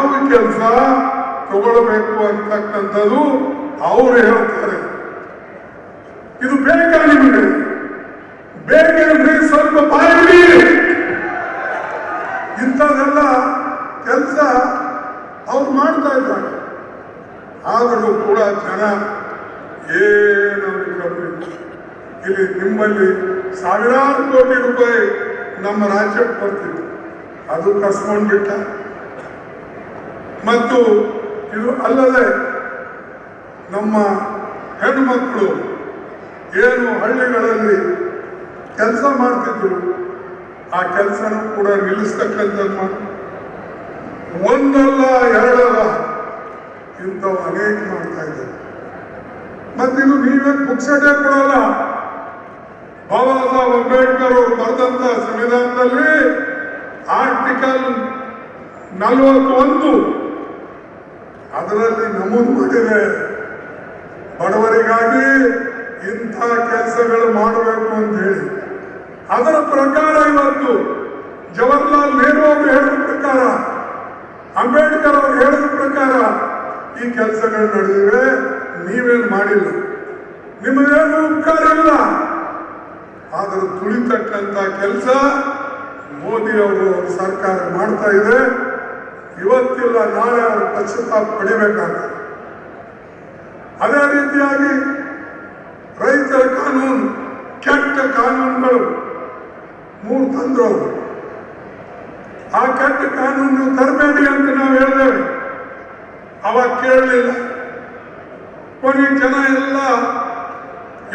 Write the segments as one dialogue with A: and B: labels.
A: ಕೆಲಸ ತಗೊಳ್ಬೇಕು ಅಂತಕ್ಕಂಥದ್ದು ಅವರು ಹೇಳ್ತಾರೆ. ಇದು ಬೇಕಾ ನಿಮಗೆ? ಬೇಕೆಂದ್ರೆ ಸ್ವಲ್ಪ ಬಾಯಿ ಇಂಥದ್ದೆಲ್ಲ ಕೆಲಸ ಅವ್ರು ಮಾಡ್ತಾ ಇದ್ದಾರೆ. ಆದರೂ ಕೂಡ ಜನ ಏನು. ಇಲ್ಲಿ ನಿಮ್ಮಲ್ಲಿ ಸಾವಿರಾರು ಕೋಟಿ ರೂಪಾಯಿ ನಮ್ಮ ರಾಜ್ಯಕ್ಕೆ ಬರ್ತಿತ್ತು ಅದು ಕಸ್ಕೊಂಡು ಬಿಟ್ಟ. ಮತ್ತು ಇದು ಅಲ್ಲದೆ ನಮ್ಮ ಹೆಣ್ಮಕ್ಳು ಏನು ಹಳ್ಳಿಗಳಲ್ಲಿ ಕೆಲಸ ಮಾಡ್ತಿದ್ರು, ಆ ಕೆಲಸನೂ ಕೂಡ ನಿಲ್ಲಿಸ್ತಕ್ಕಂಥದ್ದು. ಒಂದಲ್ಲ ಎರಡಲ್ಲ ಇಂಥವು ಅನೇಕ ಮಾಡ್ತಾ ಇದ್ದಾರೆ. ಮತ್ತಿದು ನೀವೇ ಪುಕ್ಸಟೆ ಕೊಡಲ್ಲ? ಬಾಬಾ ಸಾಹೇಬ್ ಅಂಬೇಡ್ಕರ್ ಅವರು ಬರೆದಂತ ಸಂವಿಧಾನದಲ್ಲಿ ಆರ್ಟಿಕಲ್ ನಲವತ್ತೊಂದು ಅದರಲ್ಲಿ ನಮೂದು ಮಾಡಿದೆ ಬಡವರಿಗಾಗಿ ಇಂಥ ಕೆಲಸಗಳು ಮಾಡಬೇಕು ಅಂತ ಹೇಳಿ ಅದರ ಪ್ರಕಾರ ಇವತ್ತು ಜವಾಹರ್ಲಾಲ್ ನೆಹರು ಅವರು ಹೇಳಿದ ಪ್ರಕಾರ, ಅಂಬೇಡ್ಕರ್ ಅವರು ಹೇಳಿದ ಪ್ರಕಾರ ಈ ಕೆಲಸಗಳು ನಡೆದಿವೆ, ನೀವೇನು ಮಾಡಿಲ್ಲ. ನಿಮಗೇನು ಉಪಕಾರ ಇಲ್ಲ. ಆದರೂ ತುಳಿತಕ್ಕಂಥ ಕೆಲಸ ಮೋದಿ ಅವರು ಸರ್ಕಾರ ಮಾಡ್ತಾ ಇದೆ. ಇವತ್ತಿಲ್ಲ, ನಾಳೆ ಅವರು ಪಶ್ಚಾತ್ತಾಪ ಪಡಿಬೇಕಾಗ್ತದೆ ಅದೇ ರೀತಿಯಾಗಿ ರೈತರ ಕಾನೂನು, ಕೆಟ್ಟ ಕಾನೂನುಗಳು ಮೂರು ತಂದ್ರು ಆ ಕೆಟ್ಟ ಕಾನೂನು ತರಬೇಡಿ ಅಂತ ನಾವು ಹೇಳಿದೇವೆ. ಅವಾಗ ಕೇಳಲಿಲ್ಲ. ಕೊನೆ ಜನ ಎಲ್ಲ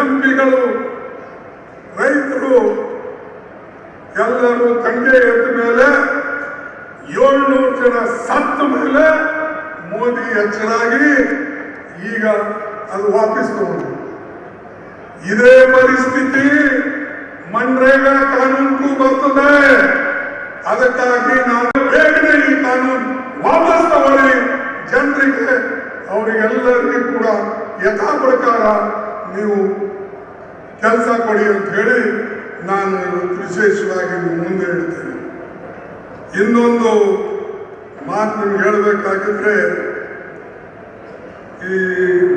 A: ಎಂ ಪಿಗಳು, ರೈತರು ಎಲ್ಲರೂ ತಂಗೆ ಎದ್ದ ಮೇಲೆ ಏಳ್ನೂರು ಜನ ಸತ್ತ ಮೇಲೆ ಮೋದಿ ಹೆಚ್ಚಾಗಿ ಈಗ ಅದು ವಾಪಸ್ ತಗೊಂಡು. ಇದೇ ಪರಿಸ್ಥಿತಿ ಮನ್ರೇಗಾ ಕಾನೂನಿಗೂ ಬರ್ತದೆ. ಅದಕ್ಕಾಗಿ ನಾವು ಬೇಗನೆ ಈ ಕಾನೂನು ವಾಪಸ್ ತಗೊಳ್ಳಿ. ಜನರಿಗೆ, ಅವರಿಗೆಲ್ಲರಿಗೂ ಕೂಡ ಯಥಾ ಪ್ರಕಾರ ನೀವು ಕೆಲಸ ಕೊಡಿ ಅಂತ ಹೇಳಿ ನಾನು ಇವತ್ತು ವಿಶೇಷವಾಗಿ ಮುಂದೆ ಹೇಳ್ತೇನೆ. ಇನ್ನೊಂದು ಮಾತು ನಿಮ್ಗೆ ಹೇಳಬೇಕಾಗಿದ್ರೆ ಈ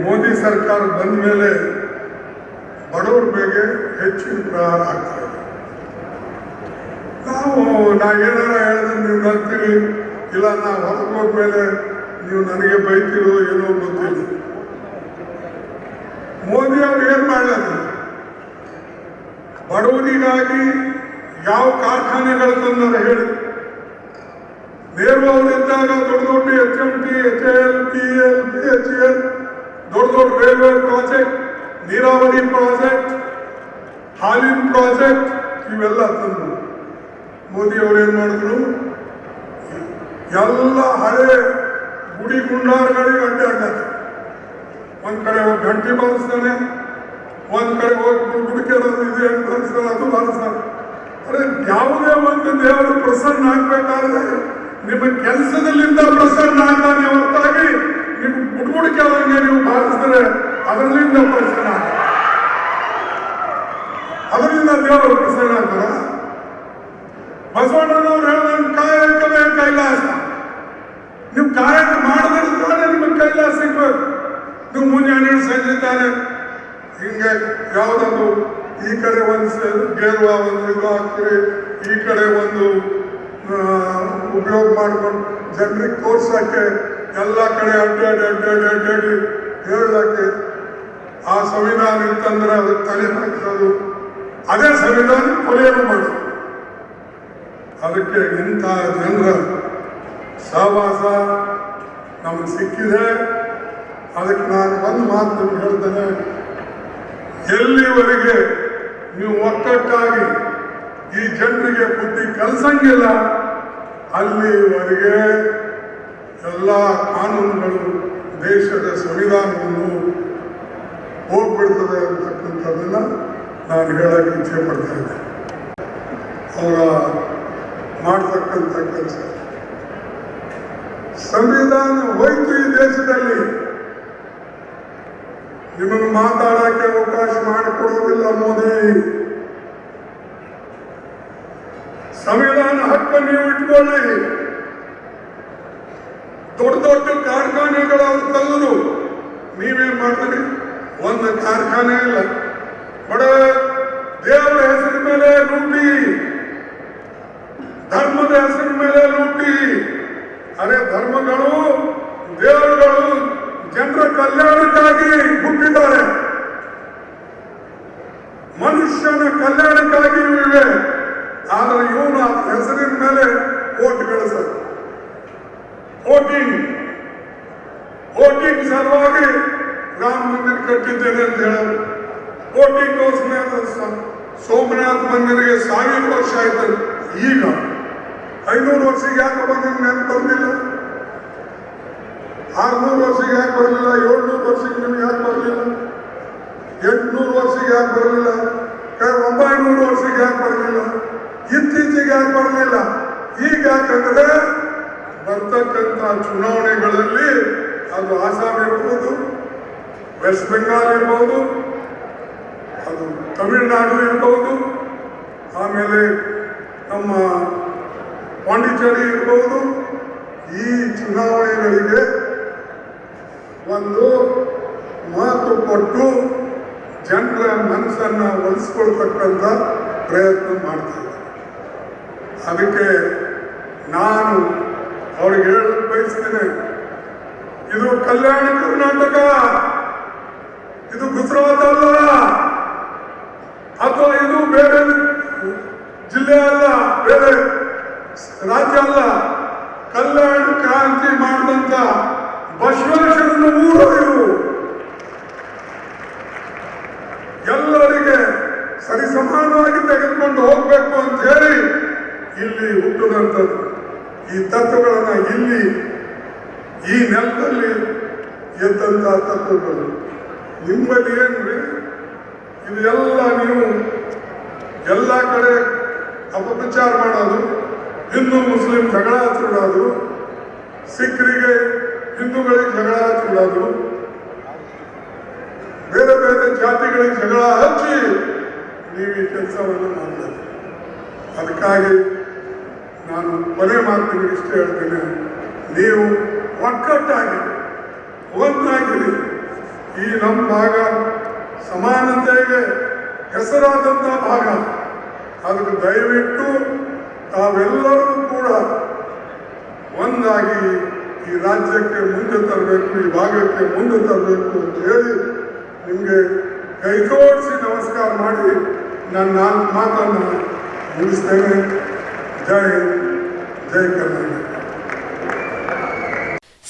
A: ಮೋದಿ ಸರ್ಕಾರ ಬಂದ ಮೇಲೆ ಬಡವ್ರ ಬಗ್ಗೆ ಹೆಚ್ಚಿನ ಪ್ರಹಾರ ಆಗ್ತಾ ಇದೆ. ನಾವು, ನಾ ಏನಾರ ಹೇಳಿದ್ರೆ ನೀವು ನಗ್ತೀರಿ ಇಲ್ಲ ನಾ ಹೊರಗೆ ಹೋದ್ಮೇಲೆ ನೀವು ನನಗೆ ಬೈತೀರೋ ಏನೋ ಗೊತ್ತಿಲ್ಲ. ಮೋದಿ ಅವ್ರು ಏನು ಮಾಡಿದ್ರು ಬಡವರಿಗಾಗಿ ಯಾವ ಕಾರ್ಖಾನೆಗಳು ತಂದರೆ ಹೇಳಿ. ನೆಹರು ಇದ್ದಾಗ ದೊಡ್ಡ ದೊಡ್ಡ H M T H L P L B H L ದೊಡ್ಡ ದೊಡ್ಡ ರೈಲ್ವೆ ಪ್ರಾಜೆಕ್ಟ್ ನೀರಾವರಿ ಪ್ರಾಜೆಕ್ಟ್ ಹಾಲಿನ ಪ್ರಾಜೆಕ್ಟ್ ಇವೆಲ್ಲ ತಂದರು. ಮೋದಿ ಅವರು ಏನು ಮಾಡಿದ್ರು? ಎಲ್ಲ ಹಳೆ ಗುಡಿ ಗುಂಡಾರಗಳಿಗೆ ಅಡ್ಡಾಡ್ತಾರೆ ಒಂದು ಕಡೆ ಹೋಗಿ ಗಂಟೆ ಬಾರಿಸ್ತಾನೆ, ಒಂದು ಕಡೆ ಹೋಗಿ ಹುಡುಕಿರೋದು ಇದು ಅಂತ ಬಾರಿಸ್ತಾನೆ ಅದು ಬಾರಿಸ್ತಾನೆ ಅರೆ, ಯಾವುದೇ ಒಂದು ದೇವರು ಪ್ರಸನ್ನ ಆಗ್ಬೇಕಾದ್ರೆ ನಿಮ್ಮ ಕೆಲಸದಲ್ಲಿಂದ ಪ್ರಸನ್ನ ಆಗ್ತಾನೆ ಹೊರತಾಗಿ ನೀವು ಗುಡ್ಗುಡಿಕೆ ಅವರಿಗೆ ನೀವು ಭಾವಿಸಿದ್ರೆ ಅದರಲ್ಲಿಂದ ಪ್ರಸನ್ನ. ಅದರಿಂದ ದೇವರು ಪ್ರಸನ್ನ ಆಗ್ತಾರ? ಬಸವಣ್ಣನವ್ರು ಹೇಳಿದಂಗೆ ಕಾಯಕವೇ ಕೈಲಾಸ. ನೀವು ಕಾಯಕ ಮಾಡದಿದ್ರೆ ನಿಮಗೆ ಕೈಲಾಸ ಸಿಗ್ಬೇಕು. ನೀವು ಮುಂಜಾನೆ ಸಂಜೆ ತಾನೆ ಹಿಂಗೆ ಯಾವುದೊಂದು ಈ ಕಡೆ ಒಂದು ಗೇರುವ ಒಂದು ಇದು ಹಾಕ್ತೀರಿ, ಈ ಕಡೆ ಒಂದು ಉಪಯೋಗ ಮಾಡ್ಕೊಂಡು ಜನರಿಗೆ ತೋರ್ಸಕ್ಕೆ ಎಲ್ಲ ಕಡೆ ಅಡ್ಡಾಡಿ ಅಡ್ಡಾಡಿ ಅಡ್ಡಾಡಿ ಹೇಳಕ್ಕೆ ಆ ಸಂವಿಧಾನ ಇತ್ತಂದ್ರೆ ಅದಕ್ಕೆ ತಲೆ ಹಾಕಿಸೋದು ಅದೇ ಸಂವಿಧಾನ ಕೊಲೆಯನ್ನು ಮಾಡೋದು ಅದಕ್ಕೆ ಇಂಥ ಜನರ ಸಹವಾಸ ನಮಗೆ ಸಿಕ್ಕಿದೆ. ಅದಕ್ಕೆ ನಾನು ಒಂದು ಮಾತು ಹೇಳ್ತೇನೆ. ಎಲ್ಲಿವರೆಗೆ ನೀವು ಒಕ್ಕಟ್ಟಾಗಿ ಈ ಜನರಿಗೆ ಬುದ್ಧಿ ಕಲಿಸಂಗಿಲ್ಲ ಅಲ್ಲಿವರೆಗೆ ಎಲ್ಲ ಕಾನೂನುಗಳು ದೇಶದ ಸಂವಿಧಾನವನ್ನು ಹೋಗ್ಬಿಡ್ತದೆ ಅಂತಕ್ಕಂಥದ್ದನ್ನ ನಾನು ಹೇಳಕ್ಕೆ ಇಚ್ಛೆ ಪಡ್ತಾ ಇದ್ದೆ. ಅವರ ಮಾಡ್ತಕ್ಕಂಥ ಕೆಲಸ ಸಂವಿಧಾನ ಹೋಯ್ತು ಈ ದೇಶದಲ್ಲಿ. ನಿಮಗೆ ಮಾತಾಡಕ್ಕೆ ಅವಕಾಶ ಮಾಡಿಕೊಡೋದಿಲ್ಲ ಮೋದಿ. ಸಂವಿಧಾನ ಹಕ್ಕು ನೀವು ಇಟ್ಕೊಳ್ಳಿ ದೊಡ್ಡ ದೊಡ್ಡ ಕಾರ್ಖಾನೆಗಳು ಅವ್ರು ತಂದ್ರು ನೀವೇನ್ ಮಾಡಿದ್ರಿ ಒಂದು ಕಾರ್ಖಾನೆ ಇಲ್ಲ ಬಡ ದೇವರ ಹೆಸರಿನ ಮೇಲೆ ಲೂಟಿ ಧರ್ಮದ ಹೆಸರಿನ ಮೇಲೆ ಲೂಟಿ ಅರೆ ಧರ್ಮಗಳು ದೇವರುಗಳು ಜನರ ಕಲ್ಯಾಣಕ್ಕಾಗಿ ಐನೂರು ವರ್ಷಕ್ಕೆ ಯಾಕೆ ಬಂದಿದ್ದು ನೆನಪು ಬರಲಿಲ್ಲ ಆರ್ನೂರು ವರ್ಷಕ್ಕೆ ಯಾಕೆ ಬರಲಿಲ್ಲ, ಏಳ್ನೂರು ವರ್ಷಕ್ಕೆ ನಿಮ್ಗೆ ಯಾಕೆ ಬರಲಿಲ್ಲ, ಎಂಟುನೂರು ವರ್ಷಕ್ಕೆ ಯಾಕೆ ಬರಲಿಲ್ಲ ಒಂಬೈನೂರು ವರ್ಷಕ್ಕೆ ಯಾಕೆ ಬರಲಿಲ್ಲ, ಇತ್ತೀಚೆಗೆ ಯಾಕೆ ಬರಲಿಲ್ಲ? ಈಗ ಯಾಕಂದ್ರೆ ಬರ್ತಕ್ಕಂಥ ಚುನಾವಣೆಗಳಲ್ಲಿ ಅದು ಆಸಾಮ್ ಇರ್ಬೋದು, ವೆಸ್ಟ್ ಬೆಂಗಾಲ್ ಇರ್ಬೋದು, ಅದು ತಮಿಳುನಾಡು ಇರ್ಬೋದು, ಆಮೇಲೆ ನಮ್ಮ ಪಾಂಡಿಚೇರಿ ಇರಬಹುದು ಈ ಚುನಾವಣೆಗಳಿಗೆ ಒಂದು ಮಾತು ಕೊಟ್ಟು ಜನರ ಮನಸ್ಸನ್ನು ಒಲಿಸ್ಕೊಳ್ತಕ್ಕಂಥ ಪ್ರಯತ್ನ ಮಾಡ್ತಾರೆ ಅದಕ್ಕೆ ನಾನು ಅವ್ರಿಗೆ ಹೇಳಕ್ ಬಯಸ್ತೇನೆ. ಇದು ಕಲ್ಯಾಣ ಕರ್ನಾಟಕ, ಇದು ಗುಜರಾತ್ ಅಲ್ಲ, ಅಥವಾ ಇದು ಬೇರೆ ಜಿಲ್ಲೆ ಅಲ್ಲ, ಬೇರೆ ರಾಜ್ಯ ಅಲ್ಲ ಕಲ್ಯಾಣ ಕ್ರಾಂತಿ ಮಾಡಿದಂತ ಬಸವೇಶ್ವರನ ಊರು ಇವು ಎಲ್ಲರಿಗೆ ಸರಿ ಸಮಾನವಾಗಿ ತೆಗೆದುಕೊಂಡು ಹೋಗ್ಬೇಕು ಅಂತ ಹೇಳಿ ಇಲ್ಲಿ ಹುಟ್ಟಿದಂಥದ್ದು. ಈ ತತ್ವಗಳನ್ನು ಇಲ್ಲಿ, ಈ ನೆಲದಲ್ಲಿ ಎದ್ದಂಥ ತತ್ವಗಳು. ನಿಮ್ಮಲ್ಲಿ ಏನ್ರಿ ಇದು ಎಲ್ಲ ನೀವು ಎಲ್ಲ ಕಡೆ ಅಪಪ್ರಚಾರ ಮಾಡೋದು? ಹಿಂದೂ ಮುಸ್ಲಿಂ ಜಗಳ ಹಚ್ಚಿಡೋದು ಸಿಖ್ರಿಗೆ ಹಿಂದೂಗಳಿಗೆ ಜಗಳ ಹಚ್ಚಿಡೋದು ಬೇರೆ ಬೇರೆ ಜಾತಿಗಳಿಗೆ ಜಗಳ ಹಚ್ಚಿ ನೀವು ಈ ಕೆಲಸವನ್ನು ಮಾಡಬೇಕು ಅದಕ್ಕಾಗಿ ನಾನು ಕೊನೆ ಮಾತಿಗೆ ಇಷ್ಟ ಹೇಳ್ತೇನೆ. ನೀವು ಒಕ್ಕಟ್ಟಾಗಿ ಒಂದಾಗಿರಿ ಈ ನಮ್ಮ ಭಾಗ ಸಮಾನತೆಗೆ ಹೆಸರಾದಂಥ ಭಾಗ. ಅದಕ್ಕೆ ದಯವಿಟ್ಟು ತಾವೆಲ್ಲರೂ ಕೂಡ ಒಂದಾಗಿ ಈ ರಾಜ್ಯಕ್ಕೆ ಮುಂದೆ ತರಬೇಕು, ಈ ಭಾಗಕ್ಕೆ ಮುಂದೆ ತರಬೇಕು ಅಂತ ಹೇಳಿ ನಿಮಗೆ ಕೈಜೋಡಿಸಿ ನಮಸ್ಕಾರ ಮಾಡಿ ನನ್ನ ಮಾತನ್ನು ಮುಗಿಸ್ತೇನೆ. ಜೈ ಜೈ Karnataka.